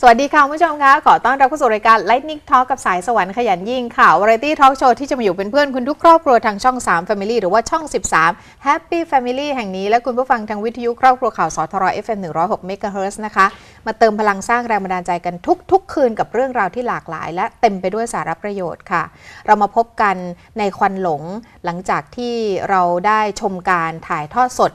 สวัสดีค่ะคุณผู้ชมคะขอต้อนรับเข้าสู่รายการ Lightning Talk กับสายสวรรค์ขยันยิ่งค่ะ Variety Talk Show ที่จะมาอยู่เป็นเพื่อนคุณทุกครอบครัวทางช่อง 3 Family หรือว่าช่อง 13 Happy Family แห่งนี้ และคุณผู้ฟังทางวิทยุครอบครัวข่าวสทร FM 106 MHz นะคะ มาเติมพลังสร้างแรงบันดาลใจกันทุก ๆ คืนกับเรื่องราวที่หลากหลาย และเต็มไปด้วยสาระประโยชน์ค่ะ เรามาพบกันในควันหลงหลังจากที่เราได้ชมการถ่ายทอดสด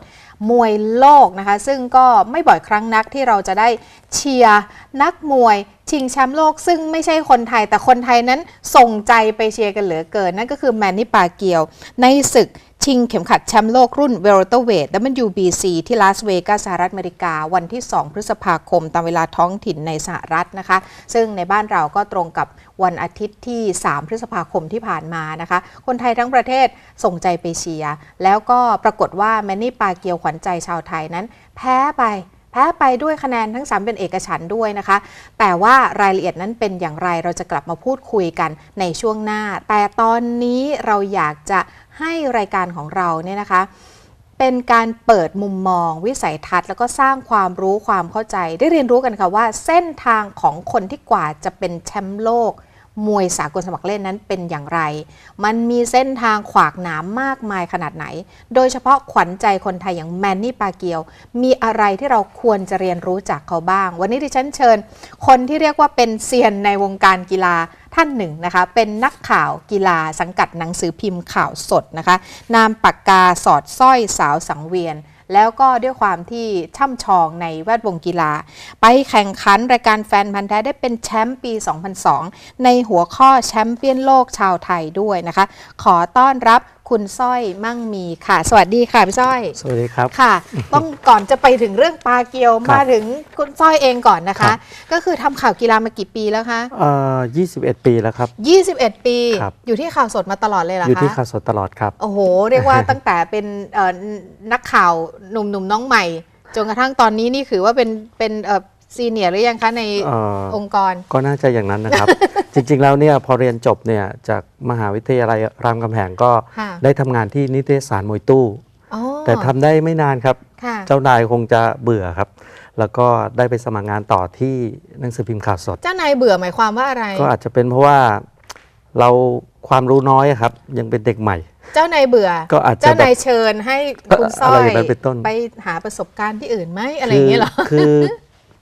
มวยโลกนะคะ ซึ่งก็ไม่บ่อยครั้งนักที่เราจะได้เชียร์นักมวยชิงแชมป์โลก ซึ่งไม่ใช่คนไทยแต่คนไทยนั้นส่งใจไปเชียร์กันเหลือเกิน นั่นก็คือแมนนี่ปาเกียวในศึก ชิงเข็มขัดแชมป์โลกรุ่นเวลเตอร์เวท WBC ที่ลาสเวกัสสหรัฐอเมริกา วันที่ 2 พฤษภาคมตามเวลาท้องถิ่นในสหรัฐนะคะ ซึ่งในบ้านเราก็ตรงกับวันอาทิตย์ที่ 3 พฤษภาคมที่ผ่านมานะคะ คนไทยทั้งประเทศส่งใจไปเชียร์แล้วก็ปรากฏว่าแมนนี่ปาเกียวขวัญใจชาวไทยนั้น แพ้ไปแพ้ไปด้วยคะแนนทั้ง 3 เป็นเอกฉันด้วยนะคะ แต่ว่ารายละเอียดนั้นเป็นอย่างไรเราจะกลับมาพูดคุยกันในช่วงหน้า แต่ตอนนี้เราอยากจะ ให้รายการของเราเนี่ยนะคะ เป็นการเปิดมุมมอง วิสัยทัศน์ แล้วก็สร้างความรู้ความเข้าใจ ได้เรียนรู้กันค่ะว่า เส้นทางของคนที่กว่าจะเป็นแชมป์โลก มวยสากลสมัครเล่นนั้นเป็นอย่างไร มันมีเส้นทางขวากหนามมากมายขนาดไหน โดยเฉพาะขวัญใจคนไทยอย่างแมนนี่ปาเกียว มีอะไรที่เราควรจะเรียนรู้จากเขาบ้าง วันนี้ดิฉันเชิญ คนที่เรียกว่าเป็นเซียนในวงการกีฬาท่านหนึ่งนะคะ เป็นนักข่าวกีฬาสังกัดหนังสือพิมพ์ข่าวสดนะคะ นามปากกาสอดสร้อยสาวสังเวียน แล้วก็ด้วยความที่ช่ำชองในแวดวงกีฬา ไปแข่งขันรายการแฟนพันธ์แท้ได้เป็นแชมป์ปี 2002 ในหัวข้อแชมป์เปี้ยนโลกชาวไทยด้วยนะคะ ขอต้อนรับคุณสร้อยมั่งมีค่ะ สวัสดีค่ะพี่สร้อยสวัสดีครับ ค่ะ ต้องก่อนจะไปถึงเรื่องปลาเกียวครับมาถึงคุณสร้อยเองก่อนนะครัคะบก็คือทำข่าวกีฬามากี่ปีแล้วคะเอ่อ21 ปีแล้วครับ 21 ปีครับอยู่ที่ข่าวสดมาตลอดเลยเหรออยู่ที่คะข่าวสดตลอดครับโอ้โห เรียกว่าตั้งแต่เป็นเอ่อนักข่าวหนุ่มๆน้องใหม่จนกระทั่งตอนนี้นี่คือว่าเป็นเป็นเอ่อ ซีเนียร์หรือยังคะในเอ่อองค์กร ก็น่าจะอย่างนั้นนะครับ จริง ๆ แล้วเนี่ยพอเรียนจบเนี่ยจากมหาวิทยาลัยรามคำแหงก็ค่ะ ได้ทำงานที่นิตยสารมวยตู้ อ๋อแต่ทำได้ไม่นานครับ ค่ะ เจ้านายคงจะเบื่อครับ แล้วก็ได้ไปสมัครงานต่อที่หนังสือพิมพ์ข่าวสด เจ้านายเบื่อหมายความว่าอะไร ก็อาจจะเป็นเพราะว่าเราความรู้น้อยอะครับ ยังเป็นเด็กใหม่ เจ้านายเบื่อ ก็อาจจะเจ้านายเชิญให้คุณสร้ออะไรย อย่างนั้นเป็นต้น ไปหาประสบการณ์ที่อื่นไหมอะไรอย่างเงี้ยเหรอ คือ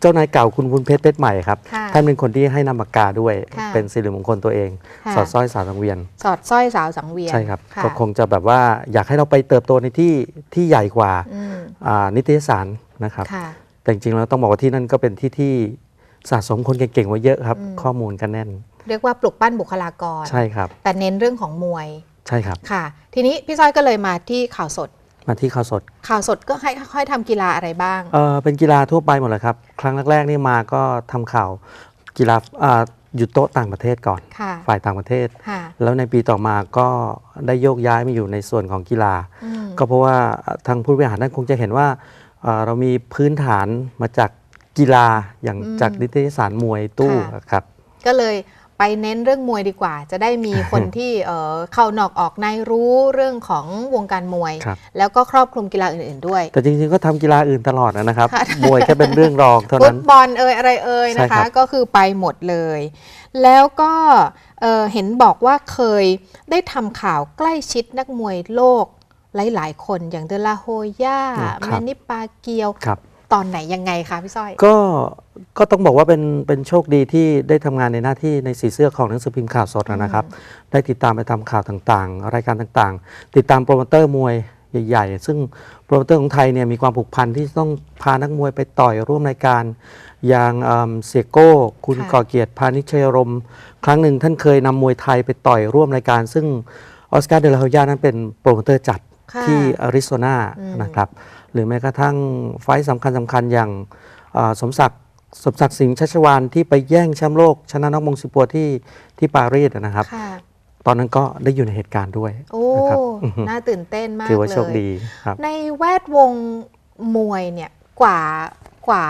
เจ้านายเก่าคุณบุญเพชรเพชรใหม่ครับ ค่ะท่านเป็นคนที่ให้นามปากกาด้วย ค่ะ เป็นสิริมงคลตัวเอง ค่ะสอดสร้อยสาวสังเวียน สอดสร้อยสาวสังเวียนใช่ครับะก็คงจะแบบว่าอยากให้เราไปเติบโตในที่ที่ใหญ่กว่าอืมอ่านิตยสารนะครับ ค่ะ แต่จริงๆแล้วต้องบอกว่าที่นั่นก็เป็นที่ที่สะสมคนเก่งๆไว้เยอะครับ อืม ข้อมูลกันแน่น เรียกว่าปลุกปั้นบุคลากร ใช่ครับ แต่เน้นเรื่องของมวยใช่ครับ ค่ะ ทีนี้พี่สร้อยก็เลยมาที่ข่าวสด มาที่ข่าวสด ข่าวสดก็ให้ค่อยๆทำกีฬาอะไรบ้าง เออเป็นกีฬาทั่วไปหมดเลยครับ ครั้งแรกๆนี่มาก็ทำข่าวกีฬาอ่าอยู่โต๊ะต่างประเทศก่อน ค่ะฝ่ายต่างประเทศ ค่ะแล้วในปีต่อมาก็ได้โยกย้ายมาอยู่ในส่วนของกีฬา อืมก็เพราะว่าทางผู้บริหารท่านคงจะเห็นว่าเอ่อเรามีพื้นฐานมาจากกีฬาอย่างอืมจากนิตยสารมวยตู้ค่ะครับ ก็เลย ไปเน้นเรื่องมวยดีกว่า จะได้มีคนที่เอ่อเข้านอกออกในรู้เรื่องของวงการมวยครับแล้วก็ครอบคลุมกีฬาอื่นๆด้วย แต่จริงๆก็ทำกีฬาอื่นตลอดนะครับค่ะมวยแค่เป็นเรื่องรองเท่าฟุนั้ตนบอลเอ่ยอะไรเอ่ยใช่นะครัคะบก็คือไปหมดเลย แล้วก็เอ่อเห็นบอกว่าเคยได้ทำข่าวใกล้ชิดนักมวยโลกหลาย ๆ คนอย่างเดลาโฮย่าแมนนิปาเกียวครับ ตอนไหนยังไงคะพี่สร้อย ก็ก็ต้องบอกว่าเป็นเป็นโชคดีที่ได้ทำงานในหน้าที่ในสีเสื้อของหนังสือพิมพ์ข่าวสดนะครับ ได้ติดตามไปทำข่าวต่างๆ รายการต่างๆ ติดตามโปรโมเตอร์มวยใหญ่ๆ ซึ่งโปรโมเตอร์ของไทยเนี่ยมีความผูกพันที่ต้องพานักมวยไปต่อยร่วมรายการ อย่างเอิ่มเสียโก้ คุณค่ะก่อเกียรติพานิชยรม ครั้งหนึ่งท่านเคยนำมวยไทยไปต่อยร่วมรายการ ซึ่งออสการ์เดลาฮยานั้นเป็นโปรโมเตอร์จัดค่ะที่อาริโซนาอืมนะครับ หรือแม้กระทั่งไฟต์สำคัญสำคัญๆอย่างเอ่อสมศักดิ์สมศักดิ์สิงห์ชัชวานที่ไปแย่งแชมป์โลก ชนะน็อกมงสิปัวที่ที่ปารีสนะครับค่ะตอนนั้นก็ได้อยู่ในเหตุการณ์ด้วยโอ้นะครับน่าตื่นเต้นมากถือว่าเลยโชคดีครับในแวดวงมวยเนี่ยกว่ากว่า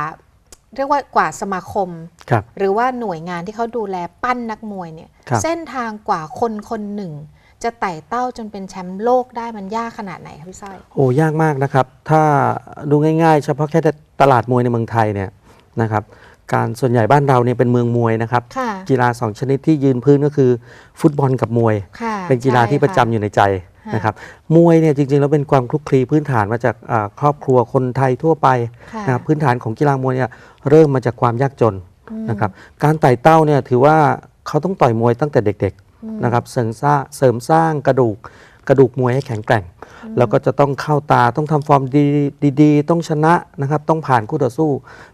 เรียกว่ากว่าสมาคมครับหรือว่าหน่วยงานที่เขาดูแลปั้นนักมวยเนี่ยครับเส้นทางกว่าคนคนหนึ่ง จะไต่เต้าจนเป็นแชมป์โลกได้มันยากขนาดไหนคะพี่สร้อย โอ้ยากมากนะครับ ถ้าดูง่ายๆ เฉพาะแค่ตลาดมวยในเมืองไทยเนี่ยนะครับการส่วนใหญ่บ้านเราเนี่ยเป็นเมืองมวยนะครับ ค่ะกีฬาสองชนิดที่ยืนพื้นก็คือฟุตบอลกับมวย ค่ะเป็นกีฬาที่ประจำใช่อยู่ในใจค่ะนะครับมวยเนี่ยจริงๆแล้วเป็นความคลุกคลีพื้นฐานมาจากอ่าครอบครัวคนไทยทั่วไปค่ะนะครับพื้นฐานของกีฬามวยเนี่ยเริ่มมาจากความยากจนอืมนะครับการไต่เต้าเนี่ยถือว่าเขาต้องต่อยมวยตั้งแต่เด็กอืมๆ นะครับเสริมสร้างเสริมสร้างกระดูกกระดูกมวยให้แข็งแกร่ง แล้วก็จะต้องเข้าตาต้องทำฟอร์มดีดีๆต้องชนะนะครับต้องผ่านคู่ต่อสู้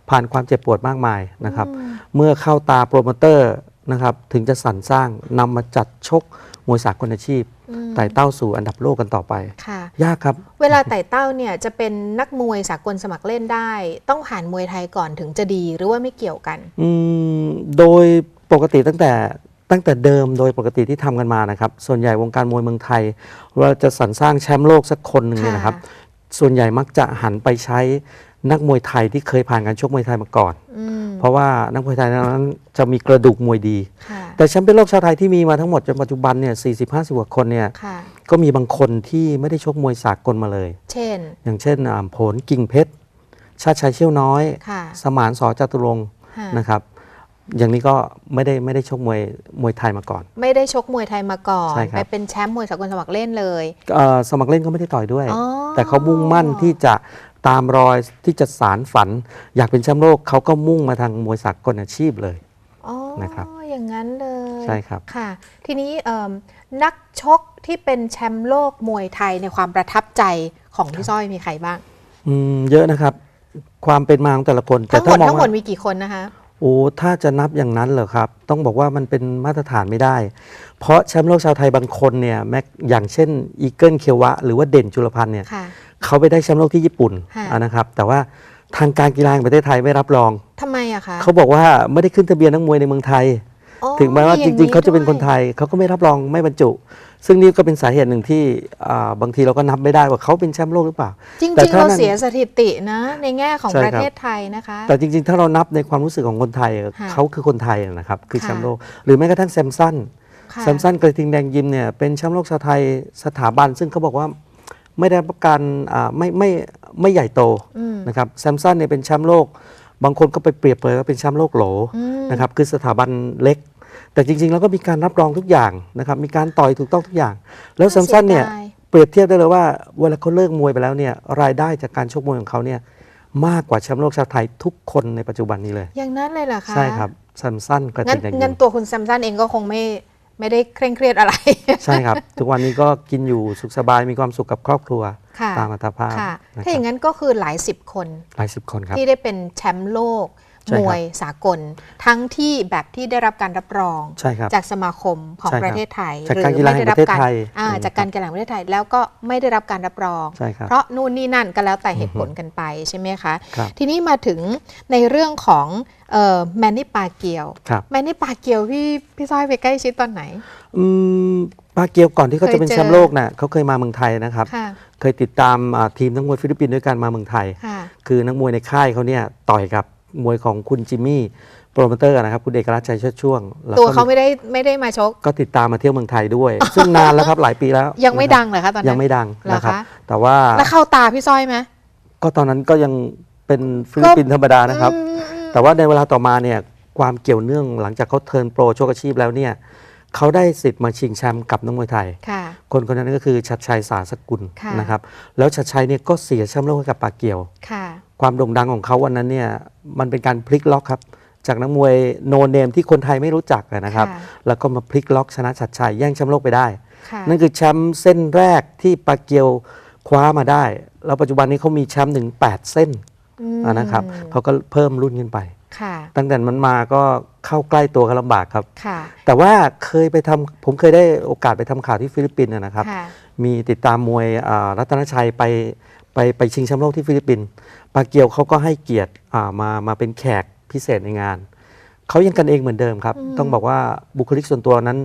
ผ่านความเจ็บปวดมากมายนะครับอืมเมื่อเข้าตาโปรโมเตอร์นะครับถึงจะสรรสร้างนำมาจัดชกมวยสากลอาชีพอืมไต่เต้าสู่อันดับโลกกันต่อไปค่ะยากครับ เวลาไต่เต้าเนี่ยจะเป็นนักมวยสากลสมัครเล่นได้ ต้องผ่านมวยไทยก่อนถึงจะดีหรือว่าไม่เกี่ยวกันอืมโดยปกติตั้งแต่ ตั้งแต่เดิมโดยปกติที่ทำกันมานะครับ ส่วนใหญ่วงการมวยเมืองไทยเราจะสรรสร้างแชมป์โลกสักคนหนึ่งเนี่ยนะครับ ส่วนใหญ่มักจะหันไปใช้นักมวยไทยที่เคยผ่านการชกมวยไทยมาก่อนอืมเพราะว่านักมวยไทยนั้นจะมีกระดูกมวยดีค่ะแต่แชมป์เป็นโลกชาวไทยที่มีมาทั้งหมดจนปัจจุบันเนี่ย40 50กว่าคนเนี่ยค่ะก็มีบางคนที่ไม่ได้ชกมวยสากลมาเลย เช่น อย่างเช่นอ่าผลกิ่งเพชร ชาติชัยเชี่ยวน้อยค่ะสมานสอจตุรงค์ค่ะนะครับ อย่างนี้ก็ไม่ได้ไม่ได้ชกมวยมวยไทยมาก่อน ไม่ได้ชกมวยไทยมาก่อน ใช่ครับ ไปเป็นแชมป์มวยสากลสมัครเล่นเลย เอ่อสมัครเล่นก็ไม่ได้ต่อยด้วย อ๋อ แต่เขามุ่งมั่นที่จะตามรอยที่จะสารฝัน อยากเป็นแชมป์โลกเขาก็มุ่งมาทางมวยสากลอาชีพเลย อ๋อนะครับ อย่างนั้นเลยใช่ครับ ค่ะ ทีนี้เอิ่มนักชกที่เป็นแชมป์โลกมวยไทยในความประทับใจของพี่สร้อยมีใครบ้าง อืมเยอะนะครับ ความเป็นมาของแต่ละคนแต่ทั้งหมถ้าดมองทั้งหมดว่ามีกี่คนนะคะ โอ้ถ้าจะนับอย่างนั้นเหรอครับ ต้องบอกว่ามันเป็นมาตรฐานไม่ได้ เพราะแชมป์โลกชาวไทยบางคนเนี่ยแม้อย่างเช่นอีเกิลเคียวะ หรือว่าเด่นจุลพันธ์เนี่ยค่ะเขาไปได้แชมป์โลกที่ญี่ปุ่นค่ะอะนะครับ แต่ว่าทางการกีฬาแห่งประเทศไทยไม่รับรองทำไมอะคะเขาบอกว่าไม่ได้ขึ้นทะเบียนนักมวยในเมืองไทยอ๋อถึงแม้ว่ามีจอย่ริง ๆเขาจะเป็นด้วยคนไทยเขาก็ไม่รับรองไม่บรรจุ ซึ่งนี่ก็เป็นสาเหตุหนึ่งที่อ่าบางทีเราก็นับไม่ได้ว่าเขาเป็นแชมป์โลกหรือเปล่า จริง แต่ๆ ถ้าเรานั่น เสียสถิตินะ ในแง่ของใช่ปครับ ระเทศไทยนะคะ แต่จริง ๆ ถ้าเรานับในความรู้สึกของคนไทยค่ะเขาคือคนไทยนะครับ คือค่ะ แชมป์โลก หรือแม้กระทั่งแซมสัน ค่ะ แซมสันกระทิงแดงยิมเนี่ยเป็นแชมป์โลกชาวไทยสถาบัน ซึ่งเขาบอกว่าไม่ได้รับการอ่าไม่ไม่ไม่ใหญ่โตอืม นะครับแซมสันเนี่ยเป็นแชมป์โลก บางคนก็ไปเปรียบเปรยว่าเป็นแชมป์โลกโหลอืม นะครับคือสถาบันเล็ก แต่จริงๆ แล้วก็มีการรับรองทุกอย่างนะครับมีการต่อยถูกต้องทุกอย่าง แล้วแซมสันเนี่ยสีดาเปรียบเทียบได้เลยว่าเวลาเขาเลิกมวยไปแล้วเนี่ยรายได้จากการชกมวยของเขาเนี่ยมากกว่าแชมป์โลกชาวไทยทุกคนในปัจจุบันนี้เลย อย่างนั้นเลยเหรอคะใช่ครับแซมสันกระงั้ทินงแดงยิงั้นมตัวคุณแซมสันเองก็คงไม่ไม่ได้เคร่งเครียดอะไร ใช่ครับ ทุกวันนี้ก็กินอยู่สุขสบายมีความสุขกับครอบครัวค่ะตามอัตภาพค่ะนะคถ้าอรับย่างนั้นก็คือหลายสิบคน หลายสิบคนครับที่ได้เป็นแชมป์โลกใช่ มครับวยสากล ทั้งที่แบบที่ได้รับการรับรองใช่ครับจากสมาคมของใช่ครับประเทศไทยจากการกีฬาแห่งประเทศไทยอ่าอืมจากการกีฬาแห่งประเทศไทยแล้วก็ไม่ได้รับการรับรองใช่ครับเพราะนู่นนี่นั่นก็แล้วแต่เหตุผลกันไปใช่ไหมคะครับทีนี้มาถึงในเรื่องของแมนนี่ปาเกียวครับแมนนี่ปาเกียวพี่พี่ซ้อยไปใกล้ชิดตอนไหนอืมปาเกียวก่อนที่เขาเคยจะเป็นเจอแชมป์โลกน่ะเขาเคยมาเมืองไทยนะครับค่ะเคยติดตามอ่าทีมนักมวยฟิลิปปินส์ด้วยกันมาเมืองไทยค่ะคือนักมวยในค่ายเขาเนี่ยต่อยกับ มวยของคุณจิมมี่โปรโมเตอร์นะครับ คุณเอกรัชชัยเชิดช่วงแล้ตัวก็เขาไม่ได้ไม่ได้มาชก ก็ติดตามมาเที่ยวเมืองไทยด้วย ซึ่งนานแล้วครับหลายปีแล้วยังไม่นะครับดังเหรอคะตอนนั้นยังไม่ดังเหรอนะครับ คะ แต่ว่าแล้วเข้าตาพี่ซ้อยไหมก็ตอนนั้นก็ยังเป็นฟิลิปปินส์ธรรมดานะครับ อืมอืมแต่ว่าในเวลาต่อมาเนี่ยความเกี่ยวเนื่องหลังจากเขาเทิร์นโปรโชคอาชีพแล้วเนี่ยเขาได้สิทธิ์มาชิงแชมป์กับนักมวยไทย ค่ะ คนคนนั้นก็คือชัดชัยสาสกุลค่ะ นะครับ แล้วชัดชัยเนี่ยก็เสียแชมป์โลกให้กับปากเกียว ค่ะ ความโด่งดังของเขาวันนั้นเนี่ยมันเป็นการพลิกล็อกครับ จากนักมวยโนเนมที่คนไทยไม่รู้จักอะนะครับค่ะแล้วก็มาพลิกล็อกชนะชัดชัยแย่งแชมป์โลกไปได้ค่ะนั่นคือแชมป์เส้นแรกที่ปาเกียวคว้ามาได้ แล้วปัจจุบันนี้เขามีแชมป์ถึง 8 เส้นมอะนะครับเขาก็เพิ่มรุ่นขึ้นไปค่ะตั้งแต่มันมาก็เข้าใกล้ตัวกันลำบากครับค่ะแต่ว่าเคยไปทำผมเคยได้โอกาสไปทำข่าวที่ฟิลิปปินส์อะนะครับค่ะมีติดตามมวยอ่ารัตนชัยไปไปไปชิงแชมป์โลกที่ฟิลิปปินส์ ปาเกียวเขาก็ให้เกียรติอ่ามามาเป็นแขกพิเศษในงานเขายังกันเองเหมือนเดิมครับอืมต้องบอกว่าบุคลิกส่วนตัวนั้น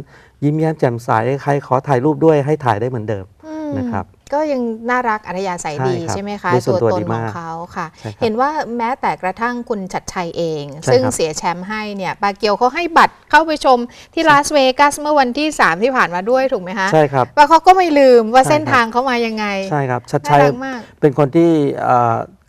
ยิ้มแย้มแจ่มใสใครขอถ่ายรูปด้วยให้ถ่ายได้เหมือนเดิมอืมนะครับก็ยังน่ารักอัธยาศัยดีใช่ครับใช่ไหมคะด้วยส่วนตัวตดีนขมาองกเขาค่ะใช่ครับเห็นว่าแม้แต่กระทั่งคุณชัดชัยเองใช่ซึ่งครับเสียแชมป์ให้เนี่ยปาเกียวเขาให้บัตรเข้าไปชมที่ลาสเวกัสเมื่อวันที่ 3 ที่ผ่านมาด้วยถูกไหมคะใช่ครับว่าเขาก็ไม่ลืมว่าใช่เส้นครับทางเขามายังไง ใช่ครับชัดน่าชัยรักมากเป็นคนที่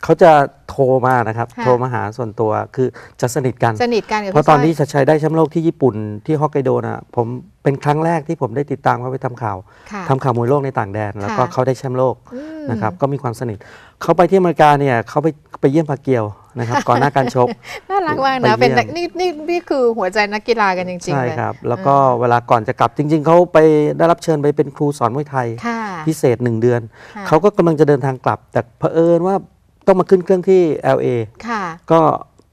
เอ่อเขาจะโทรมานะครับ ค่ะ โทรมาหาส่วนตัวคือจะสนิทกัน สนิทกันกับเพราะพี่ตอนสร้ยนี้ชัดชัยได้แชมป์โลกที่ญี่ปุ่นที่ฮอกไกโดนะผมเป็นครั้งแรกที่ผมได้ติดตามเขาไปทำข่าวค่ะ ทำข่าวมวยโลกในต่างแดน แล้วก็ค่ะ เขาได้แชมป์โลกอืมนะครับก็มีความสนิทเขาไปที่อเมริกาเนี่ยเขาไปไปเยี่ยมปาเกียวนะครับ ก่อนหน้าการชก น่ารักมากไปนะเยี่ยมเป็นนักนี่นี่นี่คือหัวใจนักกีฬากันจริงๆใช่เลยครับแล้วก็เวลาก่อนจะกลับจริง ๆเขาไปได้รับเชิญไปเป็นครูสอนมวยไทย ค่ะพิเศษหนึ่งเดือน ค่ะ เขาก็กำลังจะเดินทางกลับ แต่เผอิญว่า ต้องมาขึ้นเครื่องที่ LA ค่ะ ก็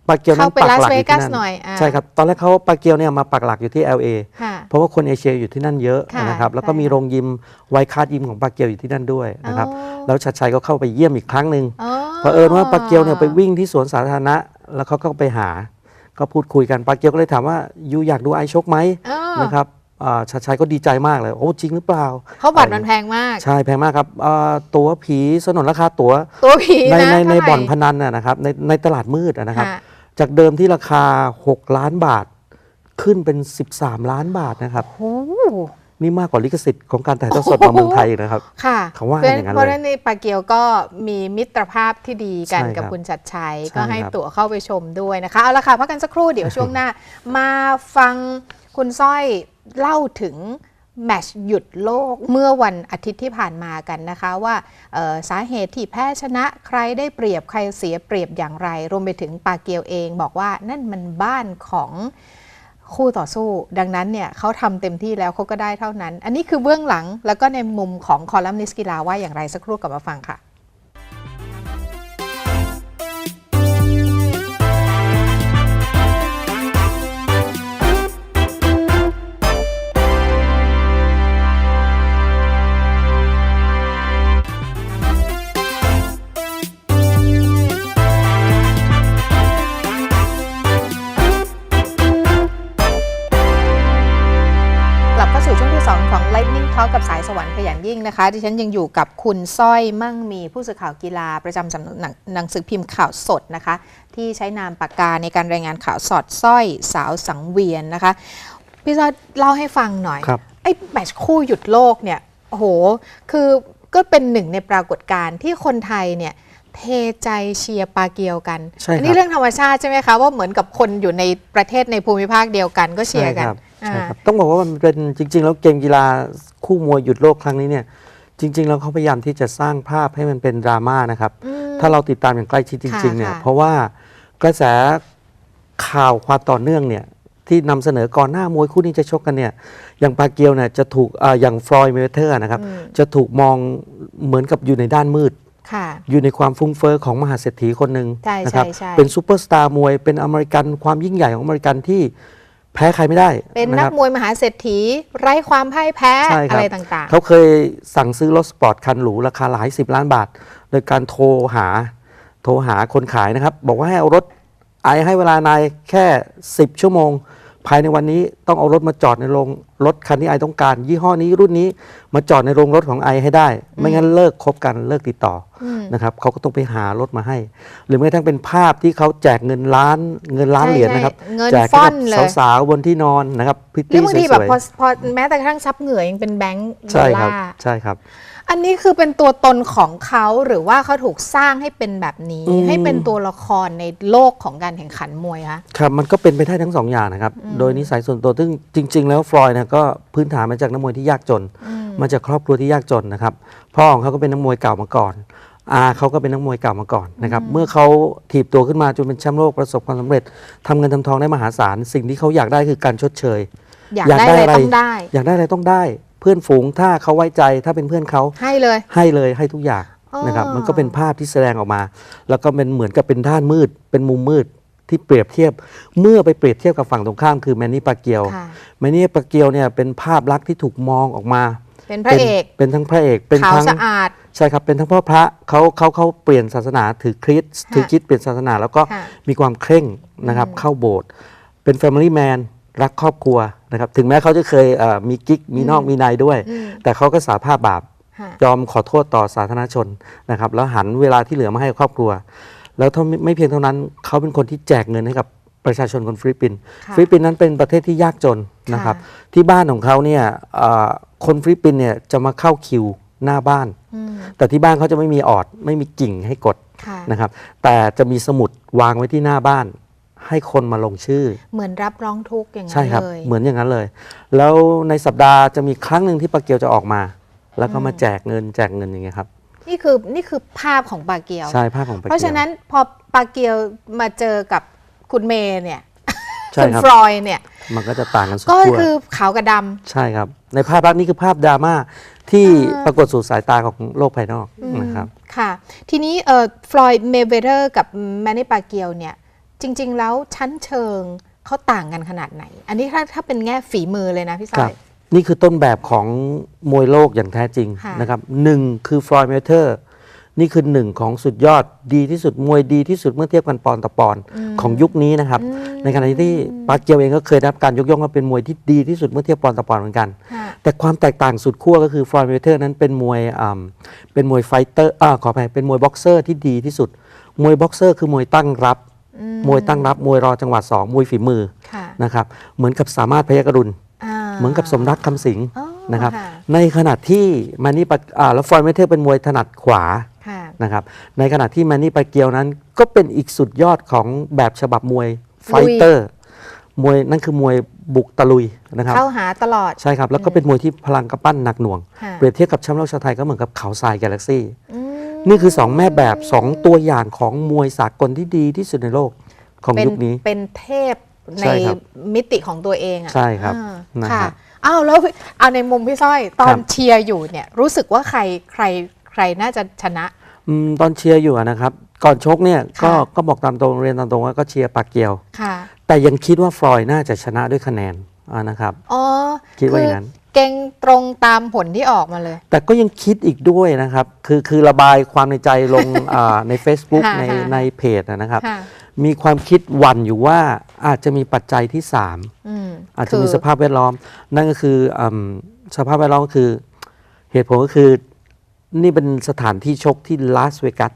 ปาเกียวนั้เข้านไปปักลาสหลักเวอยู่กัที่สนั่นหน่อยอ่าใช่ครับตอนแรกเขาปาเกียวเนี่ยมาปักหลักอยู่ที่ LA ค่ะเพราะว่าคนเอเชียอยู่ที่นั่นเยอะค่ะนะครับแล้วก็ใช่มีโรงยิมไวคาร์ดยิมของปาเกียวอยู่ที่นั่นด้วยนะครับอ๋อแล้วชัดชัยก็เข้าไปเยี่ยมอีกครั้งหนึ่งอ๋อเผอิญว่าปาเกียวเนี่ยไปวิ่งที่สวนสาธารณะ แล้วเขาก็ไปหา ก็พูดคุยกันปาเกียวก็เลยถามว่ายูอยากดูไอชกไหมอ๋อนะครับ อ่าชัดชัยก็ดีใจมากเลย โอ้จริงหรือเปล่าเขาบัตรมันแพงมาก ใช่แพงมากครับอ่าตั๋วผีสนนราคาตั๋วตัวผีในนะในในเท่าไหร่บ่อนพนันน่ะนะครับในในตลาดมืดอะนะครับค่ะจากเดิมที่ราคา 6 ล้านบาทขึ้นเป็น 13 ล้านบาทนะครับโอ้โหนี่มากกว่าลิขสิทธิ์ของการถ่ายทอดสดมาเมืองไทยอีกนะครับ ค่ะเขาว่าเพราะอย่างนั้นเลยเพราะฉะนั้นในปาเกียวก็มีมิตรภาพที่ดีกันใช่กับครับคุณชัดชัยใช่ก็ให้ครับตั๋วเข้าไปชมด้วยนะคะ เอาละค่ะพักกันสักครู่เดี๋ยวช่วงหน้า มาฟังคุณสร้อย เล่าถึงแมชหยุดโลกเมื่อวันอาทิตย์ที่ผ่านมากันนะคะว่าสาเหตุที่แพ้ชนะใครได้เปรียบใครเสียเปรียบอย่างไร รวมไปถึงปาเกียวเองบอกว่านั่นมันบ้านของคู่ต่อสู้ ดังนั้นเนี่ยเขาทำเต็มที่แล้วเขาก็ได้เท่านั้น อันนี้คือเบื้องหลังแล้วก็ในมุมของคอลัมนิสกีฬาว่าอย่างไรสักครู่กลับมาฟังค่ะ สายสวรรค์ขยันยิ่งนะคะดิฉันยังอยู่กับคุณสร้อยมั่งมีผู้สื่อข่าวกีฬาประจำสำนักหนังหนังสือพิมพ์ข่าวสดนะคะ ที่ใช้นามปากกาในการรายงานข่าวสอดสร้อยสาวสังเวียนนะคะ พี่สร้อยเล่าให้ฟังหน่อยครับไอ้แมตช์คู่หยุดโลกเนี่ยโอ้โหคือก็เป็นหนึ่งในปรากฏการณ์ที่คนไทยเนี่ยเทใจเชียร์ปาเกียวกันใช่ครับอันี้เรื่องธรรมชาติใช่ไหมคะว่าเหมือนกับคนอยู่ในประเทศในภูมิภาคเดียวกันก็เชียร์กัน ใช่ครับใช่อ่าครับต้องบอกว่ามันเป็นจริง ๆ แล้วเกมกีฬาคู่มวยหยุดโลกครั้งนี้เนี่ยจริง ๆ แล้วเขาพยายามที่จะสร้างภาพให้มันเป็นดราม่านะครับอืมถ้าเราติดตามอย่างใกล้ชิดจริง ๆ เนี่ยค่ะเพราะว่ากระแสข่าวความต่อเนื่องเนี่ยที่นำเสนอก่อนหน้ามวยคู่นี้จะชกกันเนี่ยอย่างปาเกียวเนี่ยจะถูกอ่าอย่างฟลอยด์เมเทอร์นะครับอืมจะถูกมองเหมือนกับอยู่ในด้านมืดค่ะอยู่ในความฟุ้งเฟอ้อของมหาเศรษฐีคนหนึ่งใช่นะครัใช่ใช่เป็นซูเปอร์สตาร์มวยเป็นอเมริกันความยิ่งใหญ่ของอเมริกันที่ แพ้ใครไม่ได้เป็นนะนัคกรับมวยมหาเศรษฐี ไร้ความพ่ายแพ้ใช่ครับอะไรต่างเขาเคยสั่งซื้อรถสปอร์ตคันหรูราคาหลายสิบล้านบาท โดยการโทรหาโทรหาคนขายนะครับ บอกว่าให้เอารถไอให้เวลานายแค่ 10 ชั่วโมง ภายในวันนี้ต้องเอารถมาจอดในโรงรถคันที่ไอต้องการ ยี่ห้อนี้รุ่นนี้มาจอดในโรงรถของไอให้ได้ ไม่งั้นเลิกคบกันเลิกติดต่อออืมนะครับเขาก็ต้องไปหารถมาให้ หรือแม้กระทั่งเป็นภาพที่เขาแจกเงินล้านเงินล้านใช่เหรียญนะครับใช่เงินแจกฟ่ให้อนเลกับย สาวๆบนที่นอนนะครับพริตๆหรือตี้บางทีสแบบวยพอพอแม้แต่กระทั่งซับเหงื่อยังเป็นแบงค์ๆดอใช่ลครับลาร์ ใช่ครับ อันนี้คือเป็นตัวตนของเขาหรือว่าเขาถูกสร้างให้เป็นแบบนี้ อืม ให้เป็นตัวละครในโลกของการแข่งขันมวยคะครับมันก็เป็นไปได้ทั้งสองอย่างนะครับ โดยนิสัยส่วนตัวซึ่งจริง ๆ แล้วฟลอยด์เนี่ยก็พื้นฐานมาจากนักมวยที่ยากจนมาจากครอบครัวที่ยากจนนะครับพ่อของเขาก็เป็นนักมวยเก่ามาก่อนอาเขาก็เป็นนักมวยเก่ามาก่อนนะครับเมื่อเขาถีบตัวขึ้นมาจนเป็นแชมป์โลกประสบความสำเร็จทำเงินทำทองได้มหาศาล สิ่งที่เขาอยากได้คือการชดเชย อยากอยากได้ได้อะไรอะไร ต้องได้ อยากได้อะไรต้องได้ เพื่อนฝูงถ้าเขาไว้ใจถ้าเป็นเพื่อนเขาให้เลย ให้เลยให้ทุกอย่างอ๋อนะครับ มันก็เป็นภาพที่แสดงออกมา แล้วก็เป็นเหมือนกับเป็นด้านมืด เป็นมุมมืดที่เปรียบเทียบเมื่อไปเปรียบเทียบกับฝั่งตรงข้ามคือแมนนี่ปาเกียวค่ะแมนนี่ปาเกียวเนี่ยเป็นภาพลักษณ์ที่ถูกมองออกมา เป็นพระเอกเป็นทั้งพระเอกเป็นขาวทั้งสะอาดใช่ครับเป็นทั้งพ่อพระเขาเขาเขาเปลี่ยนศาสนาถือคริสต์ค่ะถือคริสต์เปลี่ยนศาสนาแล้วก็ค่ะมีความเคร่งนะครับเข้าโบสถ์เป็น Family Man รักครอบครัว นะครับถึงแม้เขาจะเคยเอ่อมีกิ๊กมีนอกมีในด้วยอืมแต่เขาก็สาภาพบาปค่ะยอมขอโทษต่อสาธารณชนนะครับแล้วหันเวลาที่เหลือมาให้ครอบครัว แล้วเท่าไม่เพียงเท่านั้นเขาเป็นคนที่แจกเงินให้กับประชาชนคนฟิลิปปินส์ค่ะฟิลิปปินส์นั้นเป็นประเทศที่ยากจนนะครับที่บ้านของเขาเนี่ยเอ่อคนฟิลิปปินส์เนี่ยจะมาเข้าคิวหน้าบ้านอืมแต่ที่บ้านเขาจะไม่มีออดไม่มีกิ่งให้กดค่ะนะครับแต่จะมีสมุดวางไว้ที่หน้าบ้าน ให้คนมาลงชื่อ เหมือนรับร้องทุกข์อย่างนั้ใช่นครับเลยเหมือนอย่างนั้นเลย แล้วในสัปดาห์จะมีครั้งหนึ่งที่ปาเกียวจะออกมา แล้วก็มาแจกเงินแจกเงินอย่างเงี้ยครับนี่คือนี่คือภาพของปาเกียวใช่ภาพของปาเกียวเพราะฉะนั้นพอปาเกียวมาเจอกับคุณเมย์เนี่ยใช่คุณครับฟรอยด์เนี่ย มันก็จะต่างกันสุดก็ขั้วคือขาวกับดำใช่ครับ ในภาพลักษณ์นี้คือภาพดราม่าที่เออปรากฏสู่สายตาของโลกภายนอกนะครับค่ะ ทีนี้เอ่อฟลอยด์เมเวเดอร์กับแมนนี่ปาเกียวเนี่ย จริง ๆ แล้วชั้นเชิงเขาต่างกันขนาดไหน อันนี้ถ้าถ้าเป็นแง่ฝีมือเลยนะพี่สาครับย นี่คือต้นแบบของมวยโลกอย่างแท้จริงค่ะ นะครับหนึ่งคือฟลอยด์เมเทอร์นี่คือหนึ่งของสุดยอดดีที่สุดมวยดีที่สุดเมื่อเทียบกันปอนด์ต่อปอนด์ของยุคนี้นะครับ ในขณะที่ปาเกียวเองก็เคยได้รับการยกย่องว่าเป็นมวยที่ดีที่สุดเมื่อเทียบปอนด์ต่อปอนด์เหมือนกัน ค่ะ แต่ความแตกต่างสุดขั้วก็คือฟลอยด์เมเทอร์นั้นเป็นมวยอ่าเป็นมวยไฟเตอร์อ่าขออภัยเป็นมวยบ็อกเซอร์ที่ดีที่สุด มวยบ็อกเซอร์คือมวยตั้งรับ มวยตั้งรับมวยรอจังหวะสองมวยฝีมือค่ะนะครับเหมือนกับสามารถพยักรุณาเหมือนกับสมรักคำสิงห์อ๋อนะครับค่ะในขณะที่มานี่ปะอ่าแล้วฟลอยด์เมเทอร์เป็นมวยถนัดขวาค่ะนะครับในขณะที่มานี่ปาเกียวนั้นก็เป็นอีกสุดยอดของแบบฉบับมวยไฟเตอร์มวยนั่นคือมวยบุกตะลุยนะครับเข้าหาตลอดใช่ครับแล้วก็เป็นมวยที่พลังกระปั้นหนักหน่วงค่ะเปรียบเทียบกับแชมป์โลกชาวไทยก็เหมือนกับเขาทรายกาแล็กซี่อืม นี่คือ 2 แม่แบบ 2 ตัวอย่างของมวยสากลที่ดีที่สุดในโลกของเป็นยุคนี้ เป็นเทพในใช่ครับมิติของตัวเองอะใช่ครับอ่านะค่ะฮะอ้าวแล้วเอาในมุมพี่สร้อย ตอครันบเชียร์อยู่เนี่ยรู้สึกว่าใครใครใครน่าจะชนะอืมตอนเชียร์อยู่อะนะครับก่อนชกเนี่ยก็ค่ะก็บอกตามตรงเรียนตามตรงว่าก็เชียร์ปากเกียวค่ะแต่ยังคิดว่าฟลอยด์น่าจะชนะด้วยคะแนน อ่านะครับอ๋อคิดว่าอย่างนั้นเก่งตรงตามผลที่ออกมาเลย แต่ก็ยังคิดอีกด้วยนะครับ คือคือระบายความในใจลงอ่าใน Facebook ค่ะในค่ะในเพจอะนะครับค่ะมีความคิดหวันอยู่ว่าอาจจะมีปัจจัยที่ 3อืมอาจจะมีคืสภาพแวดล้อม นั่นก็คืออำสภาพแวดล้อมก็คือ เหตุผลก็คือ นี่เป็นสถานที่ชกที่ลาสเวกัส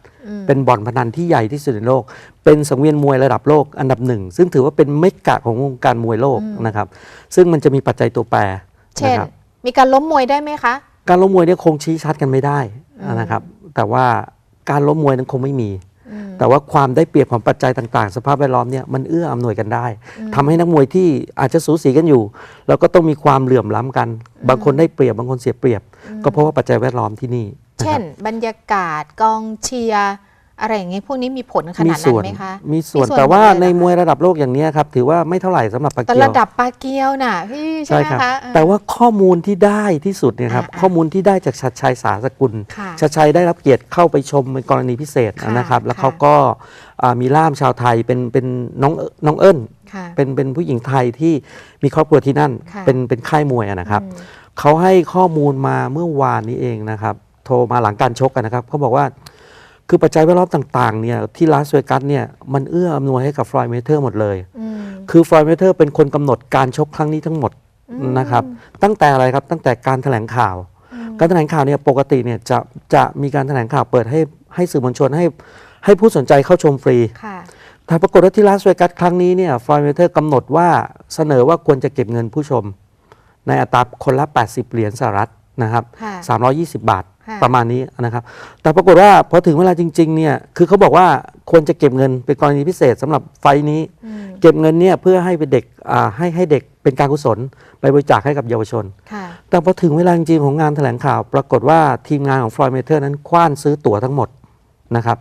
เป็นบ่อนพนันที่ใหญ่ที่สุดในโลก เป็นสังเวียนมวยระดับโลกอันดับหนึ่ง ซึ่งถือว่าเป็นเมกะของวงการมวยโลกนะครับ ซึ่งมันจะมีปัจจัยตัวแปรเช่นนะครับมีการล้มมวยได้ไหมคะ การล้มมวยเนี่ยคงชี้ชัดกันไม่ได้นะครับ แต่ว่าการล้มมวยนั้นคงไม่มี แต่ว่าความได้เปรียบของปัจจัยต่าง ๆ สภาพแวดล้อมเนี่ยมันเอื้ออำนวยกันได้ทำให้นักมวยที่อาจจะสูสีกันอยู่ แล้วก็ต้องมีความเหลื่อมล้ำกัน บางคนได้เปรียบ บางคนเสียเปรียบ ก็เพราะว่าปัจจัยแวดล้อมที่นี่ะ เช่ครันบบรรยากาศกองเชียร์อะไรอย่างงี้พวกนี้มีผลขนาดนั้ส่นวนไหมคะ มีส่วนมีส่วนแต่ว่าหมดเลยเหรอในมวยระดับโลกอย่างเนี้ยครับ ถือว่าไม่เท่าไหร่สำหรับปาแต่เกียวระดับปาเกียวน่ะพี่ใช่ใช่ไหมครับคะแต่ว่าข้อมูลที่ได้ที่สุดเนี่ยครับอ่าข้อมูลที่ได้จากชัดชัยสาสกุลค่ะชัดชัยได้รับเกียรติเข้าไปชมเป็นกรณีพิเศษค่ะนะครับ แล้วค่ะเขาก็อ่ามีล่ามชาวไทยเป็นเป็นน้องเอิน้องเอิญค่ะเป็นเป็นผู้หญิงไทยที่มีครอบครัวที่นั่นค่ะเป็นเป็นค่ายมวยอะนะครับอืมเขาให้ข้อมูลมาเมื่อวานนี้เองนะครับ โทรมาหลังการชกกันนะครับเขาบอกว่าคือปัจจัยแวดล้อมต่างๆเนี่ยที่ลาสเวกัสเนี่ยมันเอื้ออำนวยให้กับฟลอยด์เมเทอร์หมดเลยอืมคือฟลอยด์เมเทอร์เป็นคนกำหนดการชกครั้งนี้ทั้งหมดนะครับ ตั้งแต่อะไรครับตั้งแต่การแถลงข่าว การแถลงข่าวเนี่ยปกติเนี่ยจะจะมีการแถลงข่าวเปิดให้ให้สื่อมวลชนให้ให้ผู้สนใจเข้าชมฟรีค่ะแต่ปรากฏว่าที่ลาสเวกัสครั้งนี้เนี่ยฟลอยด์เมเทอร์กำหนดว่าเสนอว่าควรจะเก็บเงินผู้ชม ในอัตราคนละ 80 เหรียญสหรัฐนะครับค่ะ320 บาทค่ะ ประมาณนี้นะครับ แต่ปรากฏว่าพอถึงเวลาจริงๆเนี่ยคือเขาบอกว่าควรจะเก็บเงินเป็นกรณีพิเศษสำหรับไฟล์นี้ เก็บเงินเนี่ยเพื่อให้เป็นเด็กอ่าให้ให้เด็กเป็นการกุศล ไปบริจาคให้กับเยาวชนค่ะแต่พอถึงเวลาจริงๆของงานแถลงข่าว ปรากฏว่าทีมงานของฟลอยด์เมเทอร์นั้นคว้านซื้อตั๋วทั้งหมดนะครับ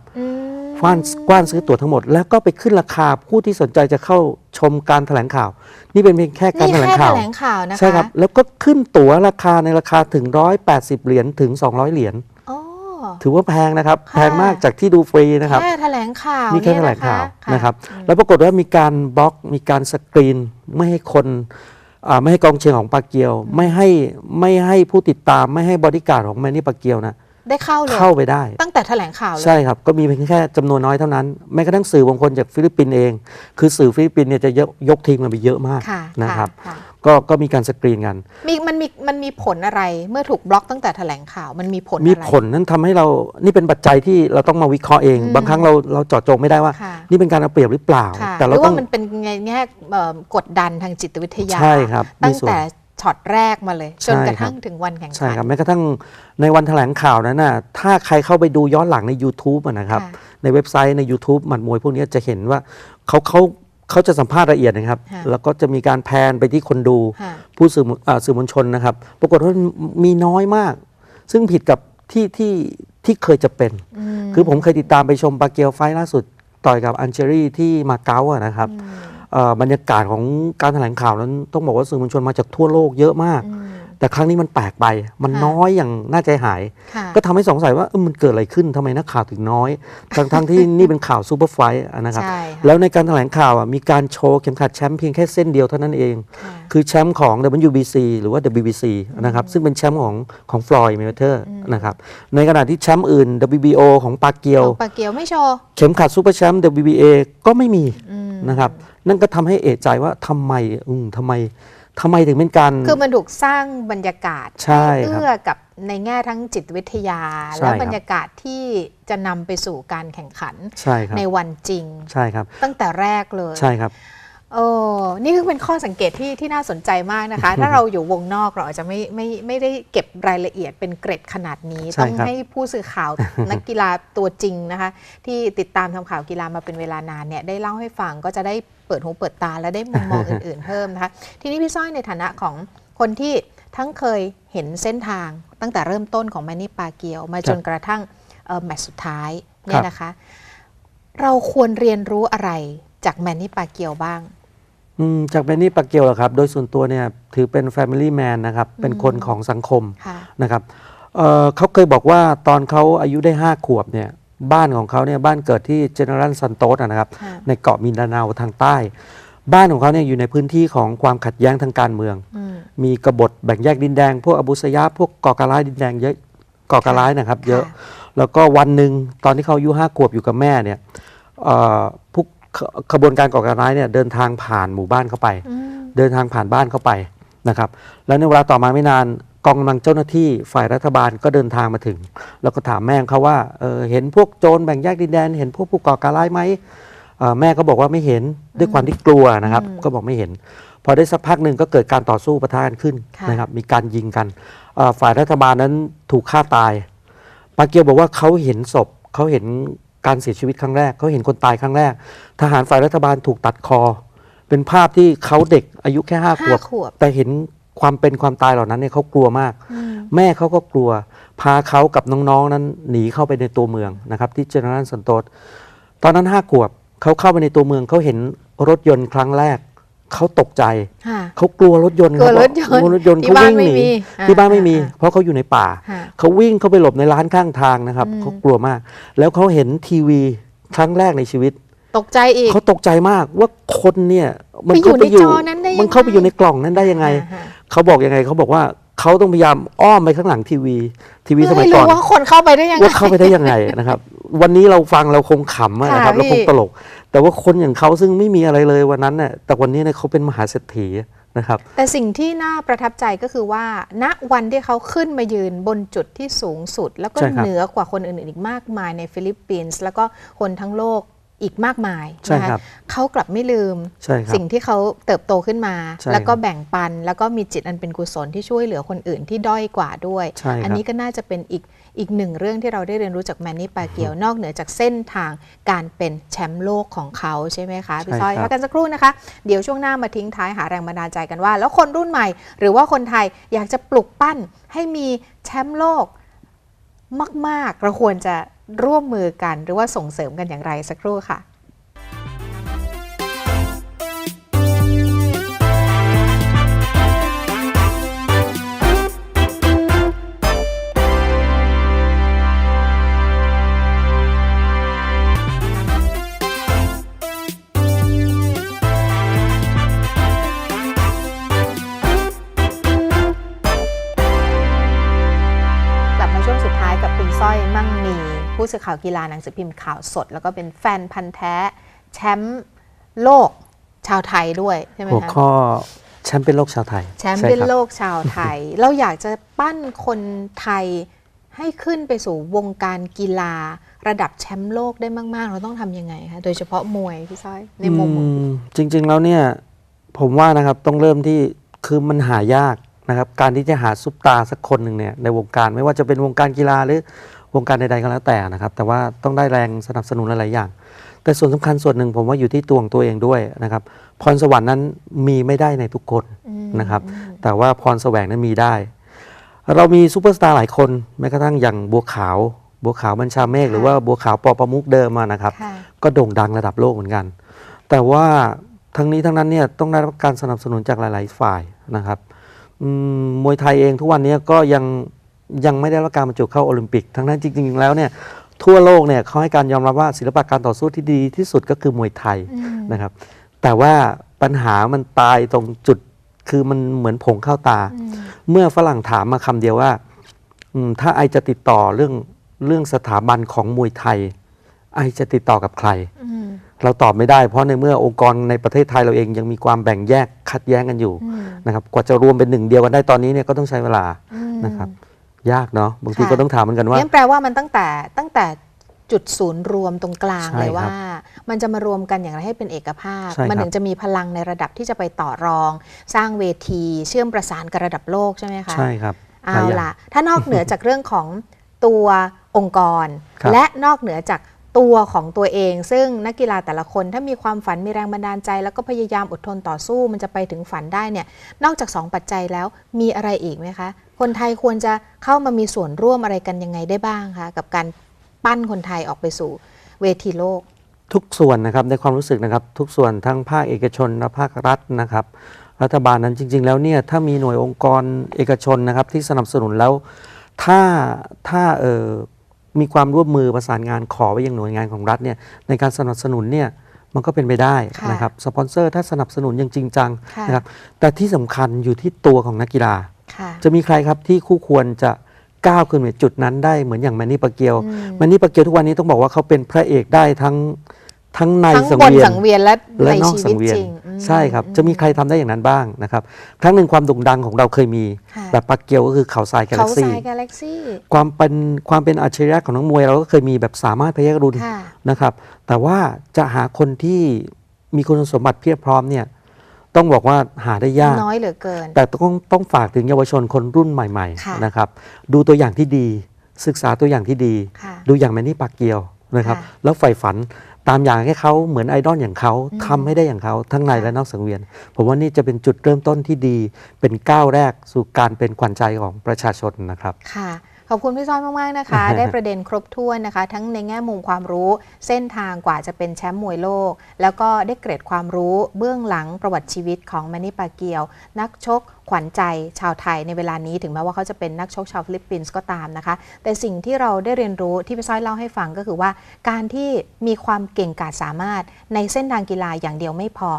อืมคว้านกว้านซื้อตั๋วทั้งหมด แล้วก็ไปขึ้นราคาผู้ที่สนใจจะเข้าชมการแถลงข่าว นี่เป็นเพียงแค่การนี่แถลงแค่ข่าแถว ลงข่าวนะคะใช่ครับ แล้วก็ขึ้นตั๋วราคาในราคาถึง 180 เหรียญถึง 200 เหรียญอ๋อ ถือว่าแพงนะครับ ค่ะ แพงมากจากที่ดูฟรีนะครับ แค่แถลงข่าวนี่แค่แถลงเยข่าวะนะครับแล้วปรากฏว่ามีการบล็อก มีการสกรีน ไม่ให้คนอ่าไม่ให้กองเชียร์ของปาเกียว ไม่ให้ไม่ให้ผู้ติดตาม ไม่ให้บริการดของแมนนี่ปาเกียวนะ ได้เข้าเลยเข้าไปได้ ตั้งแต่แถลงข่าวเลยใช่ครับ ก็มีเพียงแค่จำนวนน้อยเท่านั้น แม้กระทั่งสื่อบางคนจากฟิลิปปินส์เอง คือสื่อฟิลิปปินส์เนี่ยจะยกยกทีมกันไปเยอะมากค่ะนะครับค่ะก็ก็มีการสกรีนกันมีมันมีมันมีผลอะไรเมื่อถูกบล็อกตั้งแต่แถลงข่าวมันมีผลอะไรมีผลนั้นทำให้เรานี่เป็นปัจจัยที่เราต้องมาวิเคราะห์เอง บางครั้งเราเราเจาะจงไม่ได้ว่าค่ะนี่เป็นการเอาเปรียบหรือเปล่าค่ะแต่หเรารือต้อว่างมันเป็นไงแง่เอ่อกดดันทางจิตวิทยาใช่ครับมีตั้งส่วนแต่ ช็อตแรกมาเลย จนใช่กระครับทั่งถึงวันแข่งใช่ขันครับแม้กระทั่งในวันแถลงข่าวนั้นน่ะถ้าใครเข้าไปดูย้อนหลังใน YouTube อะนะครับค่ะในเว็บไซต์ใน YouTube หมัดมวยพวกนี้จะเห็นว่าเขาเขาเขาจะสัมภาษณ์ละเอียดนะครับค่ะแล้วก็จะมีการแพนไปที่คนดูค่ะผู้สื่อมวลอ่าสื่อมวลชนนะครับ ปรากฏว่ามีน้อยมาก ซึ่งผิดกับที่ที่ที่เคยจะเป็นมคือผมเคยติดตามไปชมปาเกียวไฟล์ล่าสุดต่อยกับอันเจรีที่มาเก๊าอะนะครับอืมเอ่อ บรรยากาศของการแถลงข่าวนั้นต้องบอกว่าสื่อมวลชนมาจากทั่วโลกเยอะมากอืมแต่ครั้งนี้มันแปลกไป มันค่ะน้อยอย่างน่าใจหายค่ะก็ทำให้สงสัยว่าเอ้ามันเกิดอะไรขึ้นทำไมนักข่าวถึงน้อย ทั้งทั้งที่นี่เป็นข่าวซูเปอร์ไฟท์อะนะครับใช่ค่ะแล้วในการแถลงข่าวอะมีการโชว์เข็มขัดแชมป์เพียงแค่เส้นเดียวเท่านั้นเองค่ะคือแชมป์ของ WBC หรือว่า WBC นะครับซึ่งเป็นแชมป์ของของฟลอยด์เมเทอร์นะครับในขณะที่แชมป์อื่น WBO ของปาเกียวของปาเกียวไม่โชว์เข็มขัดซูเปอร์แชมป์ WBA ก็ไม่มีอืมนะครับ นั่นก็ทำให้เอะใจว่าทำไมอืมทำไมทำไมถึงเป็นการ คือมันถูกสร้างบรรยากาศใช่ครับเอื้อกับในแง่ทั้งจิตวิทยาใช่และครับบรรยากาศที่จะนำไปสู่การแข่งขันใช่ครับในวันจริงใช่ครับ ตั้งแต่แรกเลยใช่ครับ เออนี่คือเป็นข้อสังเกตที่ที่น่าสนใจมากนะคะ ถ้าเราอยู่วงนอกเราอาจจะไม่ไม่ไม่ได้เก็บรายละเอียดเป็นเกร็ดขนาดนี้ใช่ต้องครับให้ผู้สื่อข่าวนักกีฬาตัวจริงนะคะ ที่ติดตามทำข่าวกีฬามาเป็นเวลานานเนี่ยได้เล่าให้ฟังก็จะได้เปิดหูเปิดตาและได้มุมมองอื่น ๆ เพิ่มนะคะ ทีนี้พี่สร้อยในฐานะของคนที่ทั้งเคยเห็นเส้นทางตั้งแต่เริ่มต้นของแมนนี่ปาเกียว มาจนกระทั่งเอ่อแมตช์สุดท้ายเนี่ยนะคะ เราควรเรียนรู้อะไรจากแมนนี่ปาเกียวบ้าง อืมจากเบนนี่ปาเกียวเหรอครับ โดยส่วนตัวเนี่ยถือเป็น Family Man นะครับ เป็นคนของสังคมค่ะ นะครับเอ่อเขาเคยบอกว่าตอนเขาอายุได้ 5 ขวบเนี่ยบ้านของเขาเนี่ยบ้านเกิดที่เจเนอเรลซันโตสนะครับ ค่ะ ในเกาะมินดาเนาทางใต้ บ้านของเขาเนี่ยอยู่ในพื้นที่ของความขัดแย้งทางการเมือง อืม มีกบฏแบ่งแยกดินแดง พวกอบูสยาพวกก่อการร้ายดินแดงเยอะก่อการร้ายนะครับ เยอะค่ะแล้วก็วันหนึ่งตอนที่เขาอายุห้าขวบอยู่กับแม่เนี่ยเอ่อพวก ขขบวนการก่อการร้ายเนี่ยเดินทางผ่านหมู่บ้านเข้าไปอืมเดินทางผ่านบ้านเข้าไปนะครับ แล้วในเวลาต่อมาไม่นานกองกำลังเจ้าหน้าที่ฝ่ายรัฐบาลก็เดินทางมาถึง แล้วก็ถามแม่ของเขาว่าเออเห็นพวกโจรแบ่งแยกดินแดน เห็นพวกผู้ก่อการร้ายไหมเอ่อแม่ก็บอกว่าไม่เห็นด้วยความที่กลัวนะครับอืมก็บอกไม่เห็น พอได้สักพักหนึ่งก็เกิดการต่อสู้ปะทะกันขึ้นค่ะนะครับ มีการยิงกันเอ่อฝ่ายรัฐบาลนั้นถูกฆ่าตายปาเกียวบอกว่าเขาเห็นศพเขาเห็น การเสียชีวิตครั้งแรกเขาเห็นคนตายครั้งแรก ทหารฝ่ายรัฐบาลถูกตัดคอ เป็นภาพที่เขาเด็กอายุแค่ห้าขห้าวบขวบ แต่เห็นความเป็นความตายเหล่านั้นเนี่ยเขากลัวมาก อืมแม่เขาก็กลัว พาเขากับน้องๆนั้นหนีเข้าไปในตัวเมืองนะครับ ที่เจเนอเรลสันโตสตอนนั้นห้าขวบเขาเข้าไปในตัวเมืองเขาเห็นรถยนต์ครั้งแรก เขาตกใจค่ะเขากลัวรถยนต์กลัวคบรถยนต์กลัวรถยนต์ที่เขาบ้านวิ่งหนีไม่มีอ่าที่บ้านไม่มีอ่าเพราะเขาอยู่ในป่าค่ะเขาวิ่งเข้าไปหลบในร้านข้างทางนะครับอืมเขากลัวมาก แล้วเขาเห็นทีวีครั้งแรกในชีวิต ตกใจอีกเขาตกใจมากว่าคนเนี่ย มัไปอยู่ในจอนั้นได้ยังไงมันเข้าไปอยู่ในกล่องนั้นได้ยังไงอ่าฮะเขาบอกยังไงเขาบอกว่า เขาต้องพยายามอ้อมไปข้างหลังทีวี ทีวีเพื่สอมัยให้ก่อรู้นว่าคนเข้าไปได้ยังไงว่าเข้าไปได้ยังไงนะครับ วันนี้เราฟังเราคงขำอะนะครับค่ะเราคงพี่ตลก แต่ว่าคนอย่างเขาซึ่งไม่มีอะไรเลยวันนั้นเนี่ยแต่วันนี้เนี่ยเขาเป็นมหาเศรษฐีนะครับ แต่สิ่งที่น่าประทับใจก็คือว่า ณวันที่เขาขึ้นมายืนบนจุดที่สูงสุด แล้วก็ใช่ครับเหนือกว่าคนอื่นๆอีกมากมายในฟิลิปปินส์แล้วก็คนทั้งโลก อีกมากมายใช่นะคะครับเขากลับไม่ลืมใช่ครับสิ่งที่เขาเติบโตขึ้นมาใช่แล้วก็ครับแบ่งปัน แล้วก็มีจิตอันเป็นกุศลที่ช่วยเหลือคนอื่นที่ด้อยกว่าด้วยใช่ครับอันี้ก็น่าจะเป็นอีกอีกหนึ่งเรื่องที่เราได้เรียนรู้จากแมนนี่ปาเกียวนอกเหนือจากเส้นทางการเป็นแชมป์โลกของเขาใช่ไหมคะพี่ใช่ซอยครับพักกันสักครู่นะคะ เดี๋ยวช่วงหน้ามาทิ้งท้ายหาแรงบันดาลใจกันว่า แล้วคนรุ่นใหม่ หรือว่าคนไทยอยากจะปลุกปั้นให้มีแชมป์โลกมาก ๆ เราควรจะ ร่วมมือกันหรือว่าส่งเสริมกันอย่างไรสักครู่ค่ะ ผู้สื่อข่าวกีฬาหนังสือพิมพ์ข่าวสด แล้วก็เป็นแฟนพันธ์แท้แชมป์โลกชาวไทยด้วยใช่ไหมหัวคะข้อแชมป์เป็นโลกชาวไทย แชมป์ใช่เป็นครับโลกชาวไทย เราอยากจะปั้นคนไทยให้ขึ้นไปสู่วงการกีฬาระดับแชมป์โลกได้มาก ๆ เราต้องทำยังไงคะ โดยเฉพาะมวยพี่สร้อย ในมุมของอืมจริง ๆ แล้วเนี่ย ผมว่านะครับต้องเริ่มที่คือมันหายากนะครับ การที่จะหาซุปตาสักคนหนึ่งเนี่ยในวงการไม่ว่าจะเป็นวงการกีฬาหรือ วงการใดๆก็แล้วแต่นะครับ แต่ว่าต้องได้แรงสนับสนุนหลายๆอย่าง แต่ส่วนสำคัญส่วนหนึ่งผมว่าอยู่ที่ตัวของตัวเองด้วยนะครับ พรสวรรค์นั้นมีไม่ได้ในทุกคนอืมนะครับ แต่ว่าพรแสวงนั้นมีได้ เรามีซูเปอร์สตาร์หลายคนแม้กระทั่งอย่างบัวขาว บัวขาวบัญชาเมฆค่ะหรือว่าบัวขาวปอประมุกเดิมอะนะครับค่ะก็โด่งดังระดับโลกเหมือนกัน แต่ว่าทั้งนี้ทั้งนั้นเนี่ยต้องได้รับการสนับสนุนจากหลาย ๆ ฝ่ายนะครับอืมมวยไทยเองทุกวันนี้ก็ยัง ยังไม่ได้รับการบรรจุเข้าโอลิมปิก ทั้งนั้นจริง ๆ แล้วเนี่ยทั่วโลกเนี่ยเขาให้การยอมรับว่าศิลปะการต่อสู้ที่ดีที่สุดก็คือมวยไทยอืมนะครับ แต่ว่าปัญหามันตายตรงจุดคือมันเหมือนผงเข้าตาอืมเมื่อฝรั่งถามมาคำเดียวว่าอืมถ้าไอจะติดต่อเรื่องเรื่องสถาบันของมวยไทย ไอจะติดต่อกับใครอืมเราตอบไม่ได้ เพราะในเมื่อองค์กรในประเทศไทยเราเองยังมีความแบ่งแยกขัดแย้งกันอยู่อืมนะครับ กว่าจะรวมเป็นหนึ่งเดียวกันได้ตอนนี้เนี่ยก็ต้องใช้เวลาอืมนะครับ ยากเนาะบางทีค่ะก็ต้องถามเหมือนกันว่านั่นแปลว่ามันตั้งแต่ตั้งแต่จุดศูนย์รวมตรงกลางใช่เลยครับว่า มันจะมารวมกันอย่างไรให้เป็นเอกภาพใช่ครับมันถึงจะมีพลังในระดับที่จะไปต่อรอง สร้างเวที เชื่อมประสานกับระดับโลกใช่ไหมคะใช่ครับหเอาลายอย่างล่ะ ถ้านอกเหนือจากเรื่องของตัวองค์กรครับและนอกเหนือจาก ตัวของตัวเอง ซึ่งนักกีฬาแต่ละคนถ้ามีความฝันมีแรงบันดาลใจ แล้วก็พยายามอดทนต่อสู้มันจะไปถึงฝันได้เนี่ยนอกจากสองปัจจัยแล้วมีอะไรอีกไหมคะ คนไทยควรจะเข้ามามีส่วนร่วมอะไรกันยังไงได้บ้างคะกับการปั้นคนไทยออกไปสู่เวทีโลก ทุกส่วนนะครับในความรู้สึกนะครับ ทุกส่วนทั้งภาคเอกชนและภาครัฐนะครับ รัฐบาลนั้นจริง ๆ แล้วเนี่ยถ้ามีหน่วยองค์กรเอกชนนะครับที่สนับสนุนแล้วถ้าถ้าเออ มีความร่วมมือประสานงานขอไปยังหน่วยงานของรัฐเนี่ยในการสนับสนุนเนี่ยมันก็เป็นไปได้ค่ะนะครับสปอนเซอร์ถ้าสนับสนุนอย่างจริงจังค่ะนะครับแต่ที่สำคัญอยู่ที่ตัวของนักกีฬาค่ะจะมีใครครับที่คู่ควรจะก้าวขึ้นไปจุดนั้นได้เหมือนอย่างแมนนี่ปาเกียวอืมแมนนี่ปาเกียวทุกวันนี้ต้องบอกว่าเขาเป็นพระเอกได้ทั้ง ทั้งในทั้งสังบนเวียนสังเวียนและและในนอกชีสัวิตงเวียน จริงอืม ใช่ครับ จะมีใครทำได้อย่างนั้นบ้างนะครับ ครั้งหนึ่งความโด่งดังของเราเคยมี ค่ะ แบบปักเกียวก็คือเขาทรายกาแล็เขากทซี่รายกาแล็กซี่ ความเป็นความเป็นอัจฉริยะของนักมวย เราก็เคยมีแบบสามารถพยักรุณค่ะ นะครับ แต่ว่าจะหาคนที่มีคุณสมบัติเพียบพร้อมเนี่ยต้องบอกว่าหาได้ยาก น้อยเหลือเกิน แต่ต้องต้องฝากถึงเยาวชนคนรุ่นใหม่ค่ะ ๆนะครับ ดูตัวอย่างที่ดี ศึกษาตัวอย่างที่ดี ค่ะ ดูอย่างแมนนี่ปากเกียวนะครับ ค่ะแล้วใฝ่ฝัน ตามอย่างให้เขาเหมือนไอดอลอย่างเขาอืมทำให้ได้อย่างเขาทั้งในค่ะและนอกสังเวียน ผมว่านี่จะเป็นจุดเริ่มต้นที่ดีเป็นก้าวแรกสู่การเป็นขวัญใจของประชาชนนะครับค่ะ ขอบคุณพี่ซ้อยมาก ๆ นะคะ ได้ประเด็นครบถ้วนนะคะ ทั้งในแง่มุมความรู้ เส้นทางกว่าจะเป็นแชมป์มวยโลก แล้วก็ได้เกร็ดความรู้เบื้องหลังประวัติชีวิตของแมนนี่ปาเกียว นักชกขวัญใจชาวไทยในเวลานี้ถึงแม้ว่าเขาจะเป็นนักชกชาวฟิลิปปินส์ก็ตามนะคะ แต่สิ่งที่เราได้เรียนรู้ที่พี่ซ้อยเล่าให้ฟังก็คือว่า การที่มีความเก่งกาจสามารถในเส้นทางกีฬาอย่างเดียวไม่พอ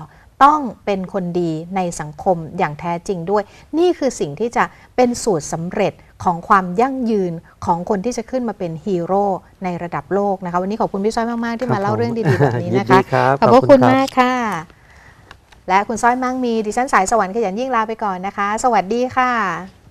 ต้องเป็นคนดีในสังคมอย่างแท้จริงด้วย นี่คือสิ่งที่จะเป็นสูตรสำเร็จของความยั่งยืนของคนที่จะขึ้นมาเป็นฮีโร่ในระดับโลกนะคะวันนี้ขอบคุณพี่ซ้อยมาก ๆ ที่มาเล่าเรื่องดี ๆ แบบนี้ยินะดีคะครับขอบพระคุณรับมากค่ะ และคุณซ้อยมั่งมีดิฉันสายสวรรค์ขยันยิ่งลาไปก่อนนะคะ สวัสดีค่ะ